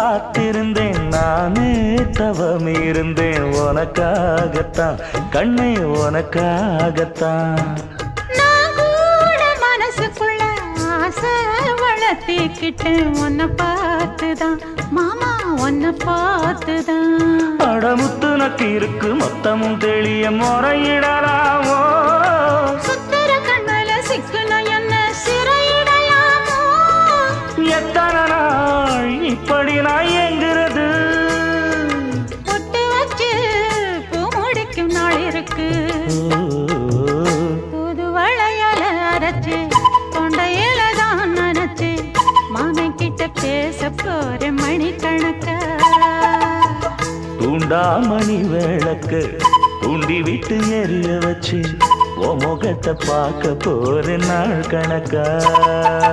காத்திருந்தேன் நானே தவம் இருந்தேன் உனக்காகத்தான் கண்ணே உனக்காகத்தான். மனசுக்குள்ள ஆசை வளர்த்திக்கிட்டேன் உன்னை பார்த்துதான் மாமா உன்னை பார்த்துதான். அடமுத்து நக்கு இருக்கு மொத்தமும் தெளிய முறையிடலாமோ இப்படி நான் எங்கிறது பொட்டு வச்சு பூ முடிக்கும் நாள் இருக்கு. புது வளையல அரைச்சு தொண்டையில தான் நினைச்சு மாமன் கிட்ட பேச போற மணிக்கணக்கா. தூண்டாமணி விளக்கு தூண்டி விட்டு எரிய வச்சு உன் முகத்தை பார்க்க போற நாள் கணக்கா.